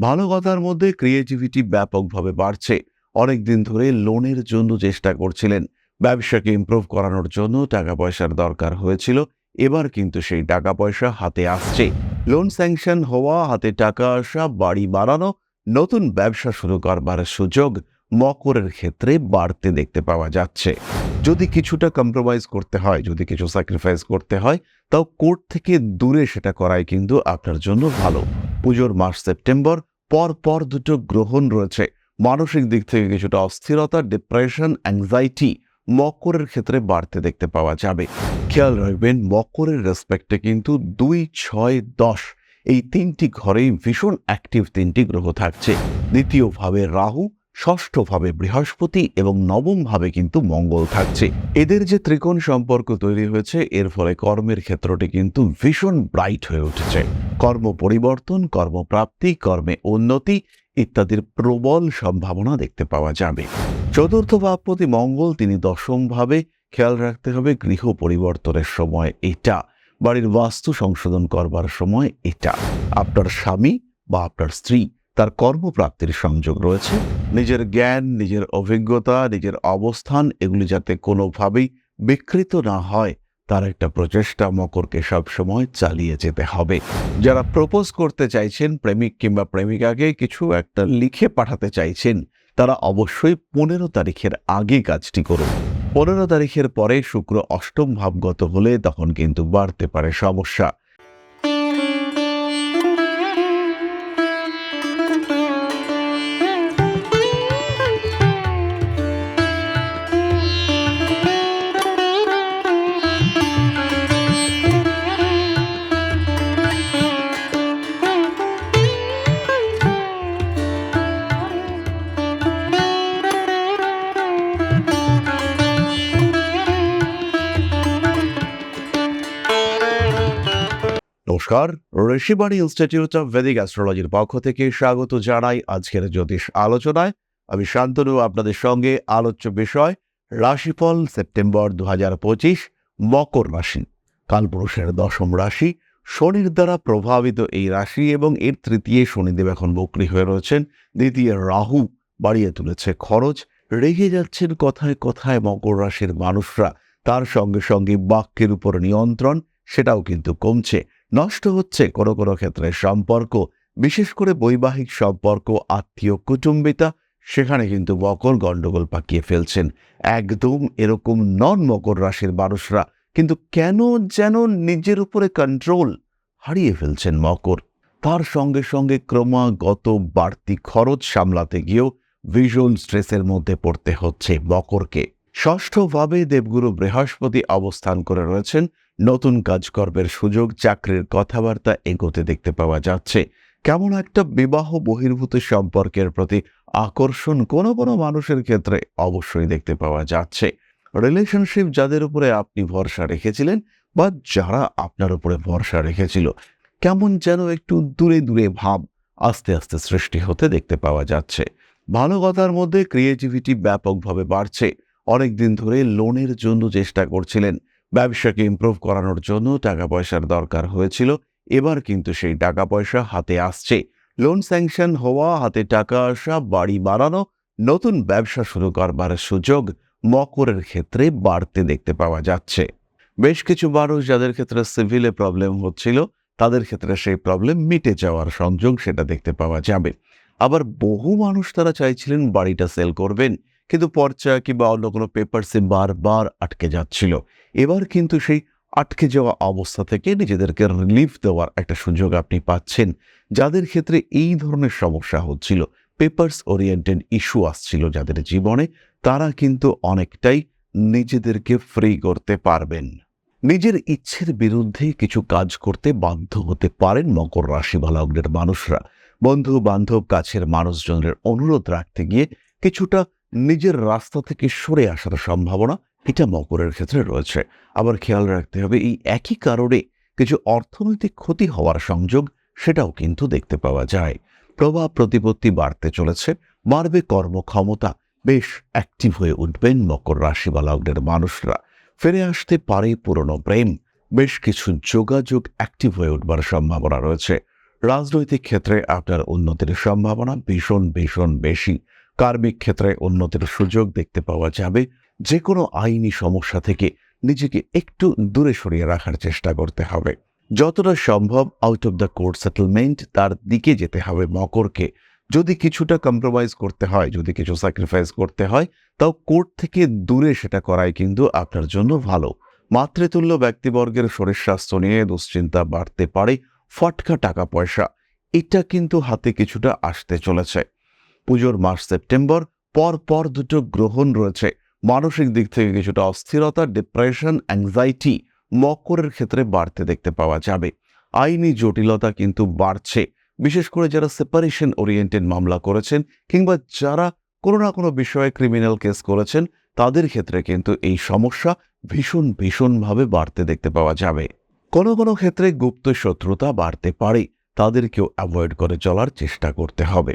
ভালো কথার মধ্যে ক্রিয়েটিভিটি ব্যাপকভাবে বাড়ছে। অনেক দিন ধরে লোনের জন্য চেষ্টা করছিলেন। ব্যবসাকে ইমপ্রুভ করানোর জন্য টাকা পয়সার দরকার হয়েছিল। এবার কিন্তু সেই টাকা পয়সা হাতে আসছে। লোন স্যাংশন হওয়া, হাতে টাকা আসা, বাড়ি বাড়ানো নতুন ব্যবসা শুরু করবার সুযোগ মকরের ক্ষেত্রে বাড়তে দেখতে পাওয়া যাচ্ছে। যদি কিছুটা কম্প্রোমাইজ করতে হয়, যদি কিছু স্যাক্রিফাইস করতে হয়, তাও কোর্ট থেকে দূরে সেটা করাই কিন্তু আপনার জন্য ভালো। পুজোর মাস সেপ্টেম্বর, পর পর দুটো গ্রহণ রয়েছে। মানসিক দিক থেকে কিছুটা অস্থিরতা ডিপ্রেশন অ্যাংজাইটি মকরের ক্ষেত্রে বাড়তে দেখতে পাওয়া যাবে। খেয়াল রাখবেন, মকরের রেসপেক্টে কিন্তু দুই, ছয়, দশ এই তিনটি ঘরেই ভীষণ অ্যাক্টিভ তিনটি গ্রহ থাকছে। দ্বিতীয়ভাবে রাহু ষষ্ঠভাবে বৃহস্পতি এবং নবমভাবে কিন্তু মঙ্গল থাকছে। এদের যে ত্রিকোণ সম্পর্ক তৈরি হয়েছে, এর ফলে কর্মের ক্ষেত্রটি কিন্তু ভীষণ ব্রাইট হয়ে উঠেছে। কর্ম পরিবর্তন কর্মপ্রাপ্তি কর্মে উন্নতি ইত্যাদির প্রবল সম্ভাবনা দেখতে পাওয়া যাবে। চতুর্থ ভাবপতি মঙ্গল, তিনি দশমভাবে খেয়াল রাখতে হবে গৃহ পরিবর্তনের সময় এটা, বাড়ির বাস্তু সংশোধন করবার সময় এটা। আপনার স্বামী বা আপনার স্ত্রী তার কর্মপ্রাপ্তির সংযোগ রয়েছে। নিজের জ্ঞান, নিজের অভিজ্ঞতা, নিজের অবস্থান এগুলি যাতে কোনোভাবেই বিকৃত না হয়, তার একটা প্রচেষ্টা মকরকে সবসময় চালিয়ে যেতে হবে। যারা প্রপোজ করতে চাইছেন, প্রেমিক কিংবা প্রেমিকাকে কিছু একটা লিখে পাঠাতে চাইছেন, তারা অবশ্যই পনেরো তারিখের আগে কাজটি করুন। পনেরো তারিখের পরে শুক্র অষ্টম ভাবগত হলে তখন কিন্তু বাড়তে পারে সমস্যা। নমস্কার। ঋষিবাণী ইনস্টিটিউট অফ ভেদিক অ্যাস্ট্রোলজির পক্ষ থেকে স্বাগত জানাই আজকের জ্যোতিষ আলোচনায়। আমি শান্তনু, আপনাদের সঙ্গে আলোচ্য বিষয়, রাশিফল, সেপ্টেম্বর দু মকর রাশি। কালপুরুষের দশম রাশি, শনির দ্বারা প্রভাবিত এই রাশি এবং এর তৃতীয় শনিদেব এখন বকরি হয়ে রয়েছেন। দ্বিতীয় রাহু বাড়িয়ে তুলেছে খরচ। রেগে যাচ্ছেন কথায় কথায় মকর রাশির মানুষরা। তার সঙ্গে সঙ্গে বাক্যের উপর নিয়ন্ত্রণ, সেটাও কিন্তু কমছে। নষ্ট হচ্ছে কোনো কোনো ক্ষেত্রে সম্পর্ক, বিশেষ করে বৈবাহিক সম্পর্ক, আত্মীয়, কুটুম্বিতা, সেখানে কিন্তু মকর গণ্ডগোল পাকিয়ে ফেলছেন। একদম এরকম নন মকর রাশির মানুষরা কিন্তু কেন যেন নিজের উপরে কন্ট্রোল হারিয়ে ফেলছেন মকর। তার সঙ্গে সঙ্গে ক্রমাগত বাড়তি খরচ সামলাতে গিয়েও ভীষণ স্ট্রেসের মধ্যে পড়তে হচ্ছে মকরকে। ষষ্ঠভাবে দেবগুরু বৃহস্পতি অবস্থান করে রয়েছেন। নতুন কাজকর্মের সুযোগ, চাকরির কথাবার্তা এগোতে দেখতে পাওয়া যাচ্ছে। কেমন একটা বিবাহ বহির্ভূত সম্পর্কের প্রতি আকর্ষণ কোনো কোনো মানুষের ক্ষেত্রে অবশ্যই দেখতে পাওয়া যাচ্ছে। রিলেশনশিপ যাদের উপরে আপনি ভরসা রেখেছিলেন বা যারা আপনার উপরে ভরসা রেখেছিল, কেমন যেন একটু দূরে দূরে ভাব আস্তে আস্তে সৃষ্টি হতে দেখতে পাওয়া যাচ্ছে। ভালো কথার মধ্যে ক্রিয়েটিভিটি ব্যাপকভাবে বাড়ছে। অনেক দিন ধরে লোনের জন্য চেষ্টা করছিলেন। ব্যবসাকে ইমপ্রুভ করানোর জন্য টাকা পয়সার দরকার হয়েছিল। এবার কিন্তু সেই টাকা পয়সা হাতে আসছে। লোন স্যাংশন হওয়া, হাতে টাকা আসা, বাড়ি বাড়ানো নতুন ব্যবসা শুরু করবার সুযোগ মকরের ক্ষেত্রে বাড়তে দেখতে পাওয়া যাচ্ছে। বেশ কিছু মানুষ যাদের ক্ষেত্রে সিভিলে প্রবলেম হচ্ছিল, তাদের ক্ষেত্রে সেই প্রবলেম মিটে যাওয়ার সংযোগ সেটা দেখতে পাওয়া যাবে। আবার বহু মানুষ তারা চাইছিলেন বাড়িটা সেল করবেন। কিন্তু পর্চা কিংবা অন্য কোনো পেপারসে বারবার আটকে যাচ্ছিল। এবার কিন্তু সেই আটকে যাওয়া অবস্থা থেকে নিজেদেরকে রিলিফ দেওয়ার একটা সুযোগ আপনি পাচ্ছেন। যাদের ক্ষেত্রে এই ধরনের সমস্যা হচ্ছিল পেপার্স ওরিয়েন্টেড ইস্যু আসছিল যাদের জীবনে, তারা কিন্তু অনেকটাই নিজেদেরকে ফ্রি করতে পারবেন। নিজের ইচ্ছের বিরুদ্ধে কিছু কাজ করতে বাধ্য হতে পারেন মকর রাশি বা লগ্নের মানুষরা। বন্ধু বান্ধব কাছের মানুষজনের অনুরোধ রাখতে গিয়ে কিছুটা নিজের রাস্তা থেকে সরে আসার সম্ভাবনা এটা মকরের ক্ষেত্রে রয়েছে। আবার খেয়াল রাখতে হবে, এই একই কারণে কিছু অর্থনৈতিক ক্ষতি হওয়ার সংযোগ সেটাও কিন্তু দেখতে পাওয়া যায়। প্রভাব প্রতিপত্তি বাড়তে চলেছে, বাড়বে কর্মক্ষমতা, বেশ অ্যাক্টিভ হয়ে উঠবেন মকর রাশি বা লগ্নের মানুষরা। ফিরে আসতে পারে পুরনো প্রেম, বেশ কিছু যোগাযোগ অ্যাক্টিভ হয়ে উঠবার সম্ভাবনা রয়েছে। রাজনৈতিক ক্ষেত্রে আপনার উন্নতির সম্ভাবনা ভীষণ ভীষণ বেশি। কার্মিক ক্ষেত্রে উন্নতির সুযোগ দেখতে পাওয়া যাবে। যে কোনো আইনি সমস্যা থেকে নিজেকে একটু দূরে সরিয়ে রাখার চেষ্টা করতে হবে। যতটা সম্ভব out of the court settlement তার দিকে যেতে হবে মকরকে। যদি কিছুটা কম্প্রোমাইজ করতে হয়, যদি কিছু স্যাক্রিফাইস করতে হয়, তাও কোর্ট থেকে দূরে সেটা করাই কিন্তু আপনার জন্য ভালো। মাতৃতুল্য ব্যক্তিবর্গের শরীর স্বাস্থ্য নিয়ে দুশ্চিন্তা বাড়তে পারে, ফটকা টাকা পয়সা, এটা কিন্তু হাতে কিছুটা আসতে চলেছে। পুজোর মাস সেপ্টেম্বর, পর পর দুটো গ্রহণ রয়েছে। মানসিক দিক থেকে কিছুটা অস্থিরতা ডিপ্রেশন অ্যাংজাইটি মকরের ক্ষেত্রে বাড়তে দেখতে পাওয়া যাবে। আইনি জটিলতা কিন্তু বাড়ছে। বিশেষ করে যারা সেপারেশন ওরিয়েন্টেড মামলা করেছেন কিংবা যারা কোনো না কোনো বিষয়ে ক্রিমিনাল কেস করেছেন, তাদের ক্ষেত্রে কিন্তু এই সমস্যা ভীষণ ভীষণভাবে বাড়তে দেখতে পাওয়া যাবে। কোনো কোনো ক্ষেত্রে গুপ্ত শত্রুতা বাড়তে পারে। তাদেরকেও অ্যাভয়েড করে চলার চেষ্টা করতে হবে।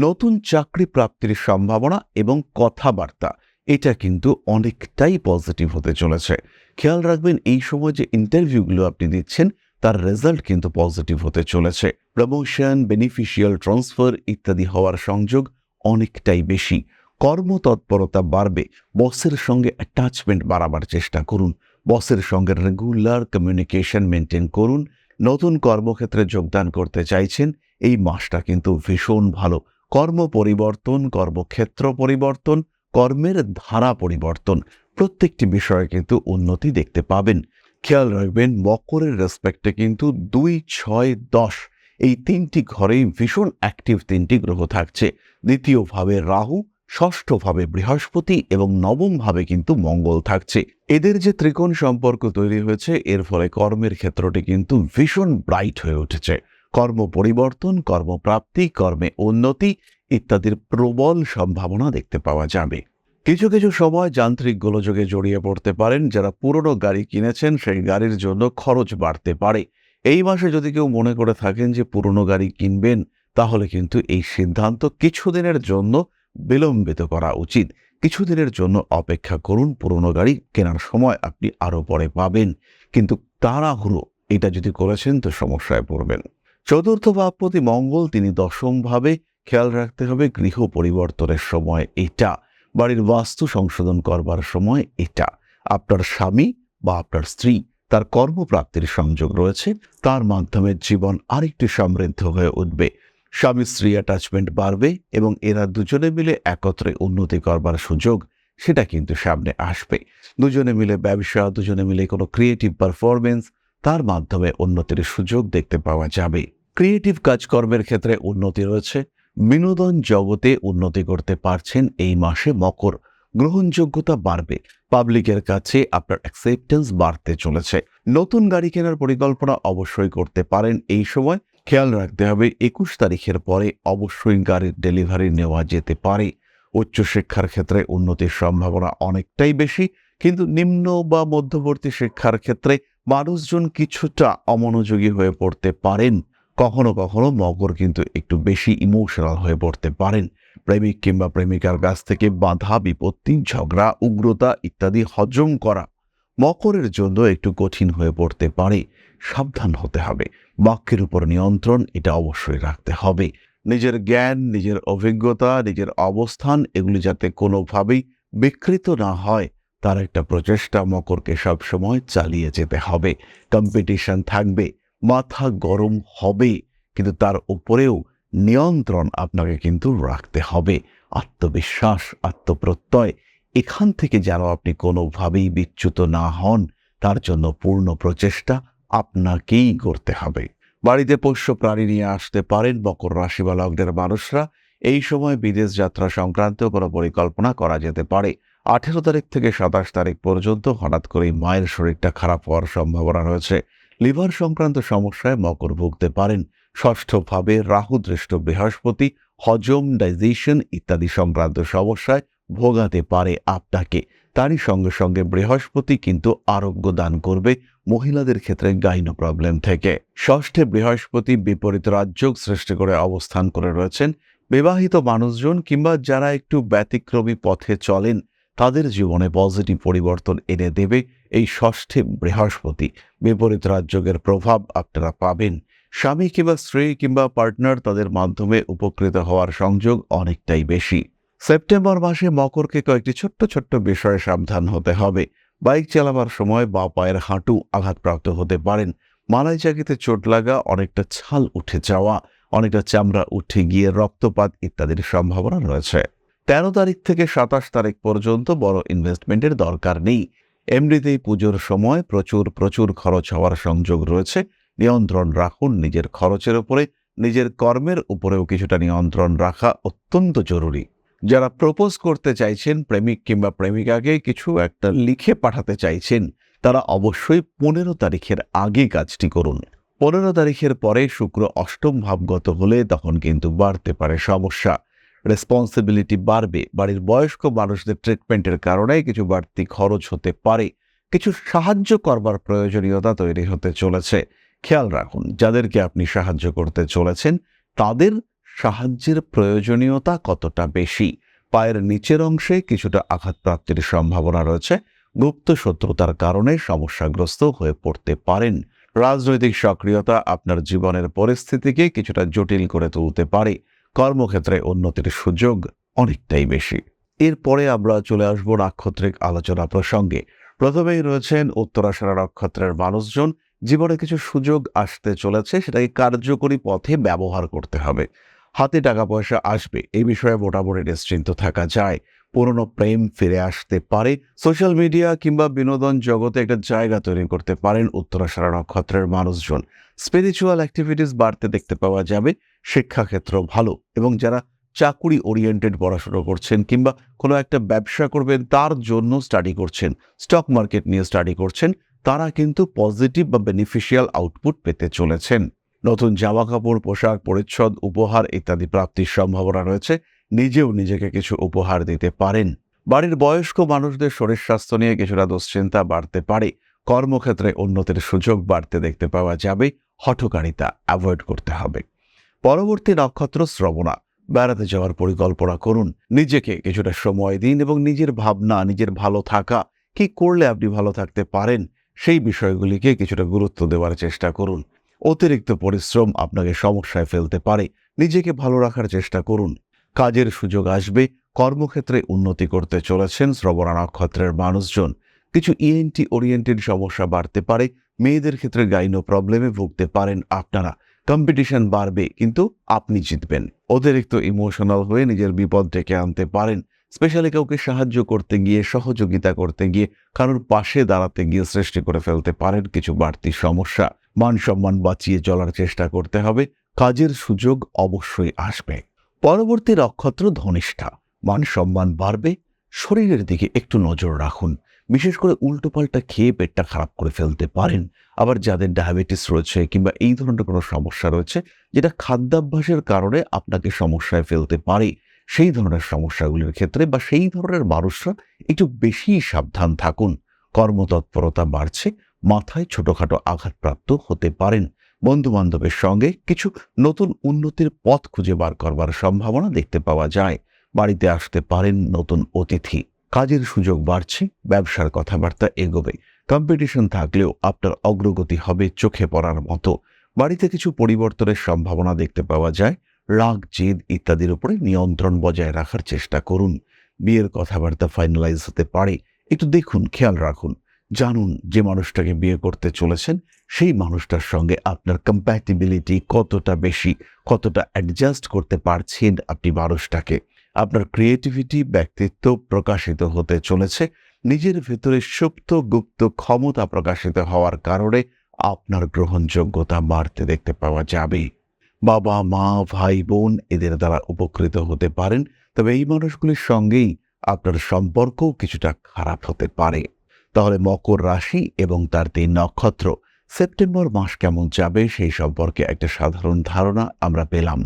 নতুন চাকরি প্রাপ্তির সম্ভাবনা এবং কথাবার্তা, এটা কিন্তু অনেকটাই পজিটিভ হতে চলেছে। খেয়াল রাখবেন, এই সময় যে ইন্টারভিউগুলো আপনি দিচ্ছেন, তার রেজাল্ট কিন্তু পজিটিভ হতে চলেছে। প্রমোশন বেনিফিশিয়াল ট্রান্সফার ইত্যাদি হওয়ার সংযোগ অনেকটাই বেশি। কর্মতৎপরতা বাড়বে। বসের সঙ্গে অ্যাটাচমেন্ট বাড়াবার চেষ্টা করুন। বসের সঙ্গে রেগুলার কমিউনিকেশন মেনটেন করুন। নতুন কর্মক্ষেত্রে যোগদান করতে চাইছেন, এই মাসটা কিন্তু ভীষণ ভালো। কর্ম পরিবর্তন, কর্মক্ষেত্র পরিবর্তন, কর্মের ধারা পরিবর্তন, প্রত্যেকটি বিষয়ে কিন্তু উন্নতি দেখতে পাবেন। খেয়াল রাখবেন, মকরের রেসপেক্টে কিন্তু দুই, ছয়, দশ, এই তিনটি ঘরেই ভীষণ অ্যাক্টিভ তিনটি গ্রহ থাকছে। দ্বিতীয়ভাবে রাহু, ষষ্ঠভাবে বৃহস্পতি এবং নবমভাবে কিন্তু মঙ্গল থাকছে। এদের যে ত্রিকোণ সম্পর্ক তৈরি হয়েছে, এর ফলে কর্মের ক্ষেত্রটি কিন্তু ভীষণ ব্রাইট হয়ে উঠেছে। কর্ম পরিবর্তন কর্মপ্রাপ্তি কর্মে উন্নতি ইত্যাদির প্রবল সম্ভাবনা দেখতে পাওয়া যাবে। কিছু কিছু সময় যান্ত্রিক গোলযোগে জড়িয়ে পড়তে পারেন, যারা পুরনো গাড়ি কিনেছেন সেই গাড়ির জন্য খরচ বাড়তে পারে। এই মাসে যদি কেউ মনে করে থাকেন যে পুরনো গাড়ি কিনবেন, তাহলে কিন্তু এই সিদ্ধান্ত কিছুদিনের জন্য বিলম্বিত করা উচিত। কিছুদিনের জন্য অপেক্ষা করুন, পুরনো গাড়ি কেনার সময় আপনি আরও পরে পাবেন। কিন্তু তাড়াহুড়ো, এটা যদি করেছেন তো সমস্যায় পড়বেন। চতুর্থ ভাবপতি মঙ্গল তিনি দশমভাবে খেয়াল রাখতে হবে গৃহ পরিবর্তনের সময় এটা, বাড়ির বাস্তু সংশোধন করবার সময় এটা। আপনার স্বামী বা আপনার স্ত্রী, তার কর্মপ্রাপ্তির সংযোগ রয়েছে, তার মাধ্যমে জীবন আরেকটু সমৃদ্ধ হয়ে উঠবে। স্বামী স্ত্রী অ্যাটাচমেন্ট বাড়বে এবং এরা দুজনে মিলে একত্রে উন্নতি করবার সুযোগ, সেটা কিন্তু সামনে আসবে। দুজনে মিলে ব্যবসা, দুজনে মিলে কোনো ক্রিয়েটিভ পারফরমেন্স তার মাধ্যমে উন্নতির সুযোগ দেখতে পাওয়া যাবে। ক্রিয়েটিভ কাজকর্মের ক্ষেত্রে উন্নতি রয়েছে। বিনোদন জগতে উন্নতি করতে পারছেন এই মাসে মকর। গ্রহণযোগ্যতা বাড়বে। পাবলিকের কাছে আপনার অ্যাকসেপ্টেন্স বাড়তে চলেছে। নতুন গাড়ি কেনার পরিকল্পনা অবশ্যই করতে পারেন এই সময়। খেয়াল রাখতে হবে, একুশ তারিখের পরে অবশ্যই গাড়ির ডেলিভারি নেওয়া যেতে পারে। উচ্চশিক্ষার ক্ষেত্রে উন্নতির সম্ভাবনা অনেকটাই বেশি, কিন্তু নিম্ন বা মধ্যবর্তী শিক্ষার ক্ষেত্রে মানুষজন কিছুটা অমনোযোগী হয়ে পড়তে পারেন। কখনো কখনো মকর কিন্তু একটু বেশি ইমোশনাল হয়ে পড়তে পারেন। প্রেমিক কিংবা প্রেমিকার কাছ থেকে বাধা, বিপত্তি, ঝগড়া, উগ্রতা ইত্যাদি হজম করা মকরের জন্য একটু কঠিন হয়ে পড়তে পারে। সাবধান হতে হবে। বাক্যের উপর নিয়ন্ত্রণ, এটা অবশ্যই রাখতে হবে। নিজের জ্ঞান, নিজের অভিজ্ঞতা, নিজের অবস্থান, এগুলি যাতে কোনোভাবেই বিকৃত না হয়। তার একটা প্রচেষ্টা মকরকে সবসময় চালিয়ে যেতে হবে। কম্পিটিশন থাকবে, মাথা গরম হবে, কিন্তু তার উপরেও নিয়ন্ত্রণ আপনাকে কিন্তু রাখতে হবে। আত্মবিশ্বাস, আত্মপ্রত্যয়, এখান থেকে যেন আপনি কোনোভাবেই বিচ্যুত না হন, তার জন্য পূর্ণ প্রচেষ্টা আপনাকেই করতে হবে। বাড়িতে পোষ্য প্রাণী নিয়ে আসতে পারেন মকর রাশি মানুষরা। এই সময় বিদেশ যাত্রা সংক্রান্ত কোনো পরিকল্পনা করা যেতে পারে। আঠেরো তারিখ থেকে সাতাশ তারিখ পর্যন্ত হঠাৎ করেই মায়ের শরীরটা খারাপ হওয়ার সম্ভাবনা রয়েছে। লিভার সংক্রান্ত সমস্যায় মকর ভুগতে পারেন। ষষ্ঠভাবে রাহু দৃষ্ট বৃহস্পতি, হজম, ডাইজেশন ইত্যাদি সংক্রান্ত সমস্যায় ভোগাতে পারে আপনাকে। তারই সঙ্গে সঙ্গে বৃহস্পতি কিন্তু আরোগ্য দান করবে মহিলাদের ক্ষেত্রে গাইনো প্রবলেম থেকে। ষষ্ঠে বৃহস্পতি বিপরীত রাজ্য সৃষ্টি করে অবস্থান করে রয়েছেন। বিবাহিত মানুষজন কিংবা যারা একটু ব্যতিক্রমী পথে চলেন তাদের জীবনে পজিটিভ পরিবর্তন এনে দেবে এই ষষ্ঠে বৃহস্পতি। বিপরীত রাজযোগের প্রভাব আপনারা পাবেন। স্বামী কিংবা স্ত্রী কিংবা পার্টনার তাদের মাধ্যমে উপকৃত হওয়ার সংযোগ অনেকটাই বেশি। সেপ্টেম্বর মাসে মকরকে কয়েকটি ছোট্ট ছোট্ট বিষয়ে সাবধান হতে হবে। বাইক চালাবার সময় বা পায়ের হাঁটু আঘাতপ্রাপ্ত হতে পারেন। মালাই চাকিতে চোট লাগা, অনেকটা ছাল উঠে যাওয়া, অনেকটা চামড়া উঠে গিয়ে রক্তপাত ইত্যাদির সম্ভাবনা রয়েছে। তেরো তারিখ থেকে সাতাশ তারিখ পর্যন্ত বড় ইনভেস্টমেন্টের দরকার নেই। এমনিতেই পুজোর সময় প্রচুর প্রচুর খরচ হওয়ার সংযোগ রয়েছে। নিয়ন্ত্রণ রাখুন নিজের খরচের উপরে, নিজের কর্মের উপরেও কিছুটা নিয়ন্ত্রণ রাখা অত্যন্ত জরুরি। যারা প্রপোজ করতে চাইছেন, প্রেমিক কিংবা প্রেমিকাকে কিছু একটা লিখে পাঠাতে চাইছেন, তারা অবশ্যই পনেরো তারিখের আগে কাজটি করুন। পনেরো তারিখের পরে শুক্র অষ্টম ভাবগত হলে তখন কিন্তু বাড়তে পারে সমস্যা। রেসপন্সিবিলিটি বাড়বে। বাড়ির বয়স্ক মানুষদের ট্রিটমেন্টের কারণে কিছু বাড়তি খরচ হতে পারে। কিছু সাহায্য করবার প্রয়োজনীয়তা তৈরি হতে চলেছে। খেয়াল রাখুন, যাদেরকে আপনি সাহায্য করতে চলেছেন, তাদের সাহায্যের প্রয়োজনীয়তা কতটা বেশি? পায়ের নিচের অংশে কিছুটা আঘাতপ্রাপ্তির সম্ভাবনা রয়েছে। গুপ্ত শত্রুতার কারণে সমস্যাগ্রস্ত হয়ে পড়তে পারেন। রাজনৈতিক সক্রিয়তা আপনার জীবনের পরিস্থিতিকে কিছুটা জটিল করে তুলতে পারে। কর্মক্ষেত্রে উন্নতির সুযোগ অনেকটাই বেশি। এরপরে আমরা চলে আসব নাক্ষত্রিক আলোচনা প্রসঙ্গে। প্রথমেই রয়েছেন উত্তরাশারা নক্ষত্রের মানুষজন। জীবনে কিছু সুযোগ আসতে চলেছে, সেটাকে কার্যকরী পথে ব্যবহার করতে হবে। হাতে টাকা পয়সা আসবে এই বিষয়ে মোটামুটি নিশ্চিন্ত থাকা যায়। পুরনো প্রেম ফিরে আসতে পারে। সোশ্যাল মিডিয়া কিংবা বিনোদন জগতে একটা জায়গা তৈরি করতে পারেন উত্তরাশারা নক্ষত্রের মানুষজন। স্পিরিচুয়াল অ্যাক্টিভিটিস বাড়তে দেখতে পাওয়া যাবে, শিক্ষাক্ষেত্র ভালো এবং যারা চাকুরি ওরিয়েন্টেড পড়াশোনা করছেন কিংবা কোনো একটা ব্যবসা করবেন, তার জন্য স্টাডি করছেন স্টক মার্কেট নিয়ে স্টাডি করছেন, তারা কিন্তু পজিটিভ বা বেনিফিশিয়াল আউটপুট পেতে চলেছেন। নতুন জামা কাপড় পোশাক, পরিচ্ছদ, উপহার ইত্যাদি প্রাপ্তির সম্ভাবনা রয়েছে। নিজেও নিজেকে কিছু উপহার দিতে পারেন। বাড়ির বয়স্ক মানুষদের শরীর স্বাস্থ্য নিয়ে কিছুটা দুশ্চিন্তা বাড়তে পারে। কর্মক্ষেত্রে উন্নতির সুযোগ বাড়তে দেখতে পাওয়া যাবে। হঠকারিতা অ্যাভয়েড করতে হবে। পরবর্তী নক্ষত্র শ্রবণা। বেড়াতে যাওয়ার পরিকল্পনা করুন। নিজেকে কিছুটা সময় দিন এবং নিজের ভাবনা, নিজের ভালো থাকা, কি করলে আপনি ভালো থাকতে পারেন, সেই বিষয়গুলিকে কিছুটা গুরুত্ব দেওয়ার চেষ্টা করুন। অতিরিক্ত পরিশ্রম আপনাকে সমস্যায় ফেলতে পারে। নিজেকে ভালো রাখার চেষ্টা করুন। কাজের সুযোগ আসবে, কর্মক্ষেত্রে উন্নতি করতে চলেছেন শ্রবণা নক্ষত্রের মানুষজন। কিছু ইএনটি ওরিয়েন্টেড সমস্যা বাড়তে পারে, মেয়েদের ক্ষেত্রে গাইনো প্রবলেমে ভুগতে পারেন আপনারা। কম্পিটিশন বাড়বে, কিন্তু আপনি জিতবেন। অতিরিক্ত ইমোশনাল হয়ে নিজের বিপদ ডেকে আনতে পারেন। স্পেশালি কাউকে সাহায্য করতে গিয়ে, সহযোগিতা করতে গিয়ে, কারোর পাশে দাঁড়াতে গিয়ে সৃষ্টি করে ফেলতে পারেন কিছু বাড়তি সমস্যা। মান সম্মান বাঁচিয়ে চলার চেষ্টা করতে হবে। কাজের সুযোগ অবশ্যই আসবে। পরবর্তী নক্ষত্র ধনিষ্ঠা। মান সম্মান বাড়বে, শরীরের দিকে একটু নজর রাখুন। বিশেষ করে উল্টোপাল্টা খেয়ে পেটটা খারাপ করে ফেলতে পারেন। আবার যাদের ডায়াবেটিস রয়েছে কিংবা এই ধরনের কোনো সমস্যা রয়েছে, যেটা খাদ্যাভ্যাসের কারণে আপনাকে সমস্যায় ফেলতে পারে, সেই ধরনের সমস্যাগুলির ক্ষেত্রে বা সেই ধরনের মানুষরা একটু বেশি সাবধান থাকুন। কর্মতৎপরতা বাড়ছে, মাথায় ছোটোখাটো আঘাতপ্রাপ্ত হতে পারেন। বন্ধু বান্ধবের সঙ্গে কিছু নতুন উন্নতির পথ খুঁজে বার করবার সম্ভাবনা দেখতে পাওয়া যায়। বাড়িতে আসতে পারেন নতুন অতিথি। কাজের সুযোগ বাড়ছে, ব্যবসার কথাবার্তা এগোবে। কম্পিটিশন থাকলেও আপনার অগ্রগতি হবে চোখে পড়ার মতো। বাড়িতে কিছু পরিবর্তনের সম্ভাবনা দেখতে পাওয়া যায়। রাগ, জেদ ইত্যাদির উপরে নিয়ন্ত্রণ বজায় রাখার চেষ্টা করুন। বিয়ের কথাবার্তা ফাইনালাইজ হতে পারে। একটু দেখুন, খেয়াল রাখুন। জানুন যে মানুষটাকে বিয়ে করতে চলেছেন সেই মানুষটার সঙ্গে আপনার কম্প্যাটিবিলিটি কতটা বেশি, কতটা অ্যাডজাস্ট করতে পারছেন আপনি মানুষটাকে? আপনার ক্রিয়েটিভিটি ব্যক্তিত্ব প্রকাশিত হতে চলেছে। নিজের ভেতরে সুপ্ত গুপ্ত ক্ষমতা প্রকাশিত হওয়ার কারণে আপনার গ্রহণযোগ্যতা বাড়তে দেখতে পাওয়া যাবে। বাবা, মা, ভাই, বোন এদের দ্বারা উপকৃত হতে পারেন, তবে এই মানুষগুলির সঙ্গেই আপনার সম্পর্কও কিছুটা খারাপ হতে পারে। তাহলে মকর রাশি এবং তার তিন নক্ষত্র সেপ্টেম্বর মাস কেমন যাবে সেই সম্পর্কে একটা সাধারণ ধারণা আমরা পেলাম।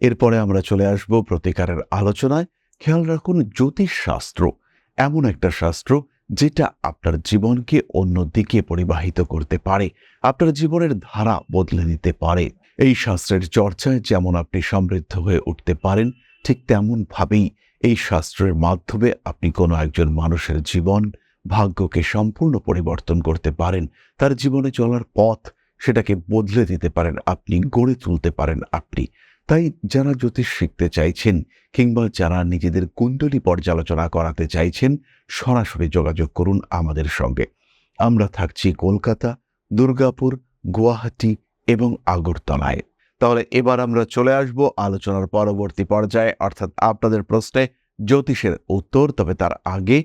এরপরে আমরা চলে আসব প্রতিকারের আলোচনায়। খেয়াল রাখুন, জ্যোতিষশাস্ত্র এমন একটা শাস্ত্র যেটা আপনার জীবনকে অন্য দিকে পরিবাহিত করতে পারে। আপনার জীবনের ধারা বদলে দিতে পারে। এই শাস্ত্রের চর্চায় যেমন আপনি সমৃদ্ধ হয়ে উঠতে পারেন, ঠিক তেমনভাবেই এই শাস্ত্রের মাধ্যমে আপনি কোনো একজন মানুষের জীবন ভাগ্যকে সম্পূর্ণ পরিবর্তন করতে পারেন। তার জীবনে চলার পথ সেটাকে বদলে দিতে পারেন, আপনি গড়ে তুলতে পারেন আপনি। তাই যারা জ্যোতিষ শিখতে চাইছেন কিংবা যারা নিজেদের কুণ্ডলী পর্যালোচনা করাতে চাইছেন, সরাসরি যোগাযোগ করুন আমাদের সঙ্গে। আমরা থাকছি কলকাতা, দুর্গাপুর, গুয়াহাটি এবং আগরতলায়। তাহলে এবার আমরা চলে আসব আলোচনার পরবর্তী পর্যায়ে, অর্থাৎ আপনাদের প্রশ্নে জ্যোতিষের উত্তর, তবে তার আগে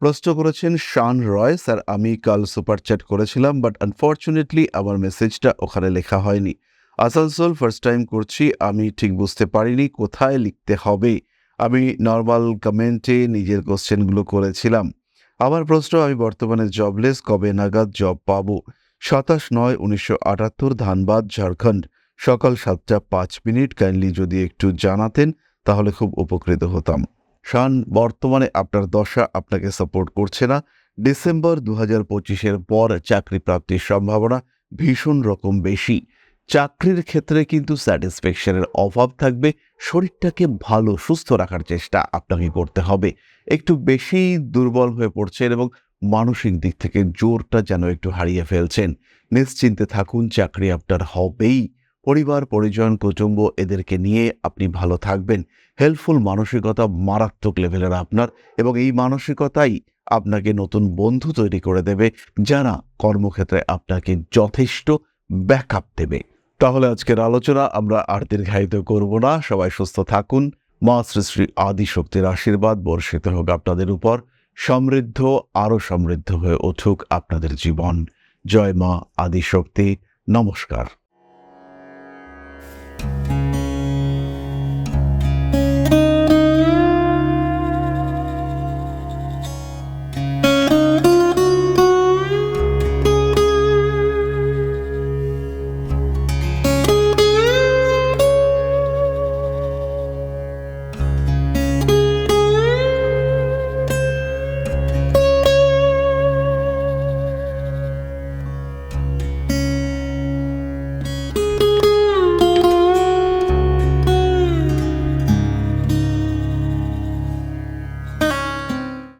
প্রশ্ন করেছেন, শান রয়, স্যার, আমি কাল সুপার চ্যাট করেছিলাম বাট আনফর্চুনেটলি আমার মেসেজটা ওখানে লেখা হয়নি। আসানসোল ফার্স্ট টাইম করছি, আমি ঠিক বুঝতে পারিনি, কোথায় লিখতে হবে? আমি নর্মাল কমেন্টে নিজের কোশ্চেনগুলো করেছিলাম। আমার প্রশ্ন, আমি বর্তমানে জবলেস কবে নাগাদ জব পাবো? সাতাশ নয়, উনিশশো আটাত্তর, ধানবাদ, ঝাড়খণ্ড। সকাল সাতটা পাঁচ মিনিট কাইন্ডলি যদি একটু জানাতেন, তাহলে খুব উপকৃত হতাম। শান, বর্তমানে আপনার দশা আপনাকে সাপোর্ট করছে না। ডিসেম্বর দু হাজার পঁচিশের পর চাকরি প্রাপ্তির সম্ভাবনা ভীষণ রকম বেশি। চাকরির ক্ষেত্রে কিন্তু স্যাটিসফ্যাকশনের অভাব থাকবে। শরীরটাকে ভালো, সুস্থ রাখার চেষ্টা আপনাকে করতে হবে। একটু বেশি দুর্বল হয়ে পড়ছেন এবং মানসিক দিক থেকে জোরটা যেন একটু হারিয়ে ফেলছেন। নিশ্চিন্তে থাকুন, চাকরি আপনার হবেই। পরিবার, পরিজন, কুটুম্ব এদেরকে নিয়ে আপনি ভালো থাকবেন। হেল্পফুল মানসিকতা মারাত্মক লেভেলের আপনার এবং এই মানসিকতাই আপনাকে নতুন বন্ধু তৈরি করে দেবে যারা কর্মক্ষেত্রে আপনাকে যথেষ্ট ব্যাকআপ দেবে। তাহলে আজকের আলোচনা আমরা আর দীর্ঘায়িত করব না। সবাই সুস্থ থাকুন। মা শ্রী শ্রী আদি শক্তির আশীর্বাদ বর্ষিত হোক আপনাদের উপর। সমৃদ্ধ, আরও সমৃদ্ধ হয়ে উঠুক আপনাদের জীবন। জয় মা আদিশক্তি। নমস্কার।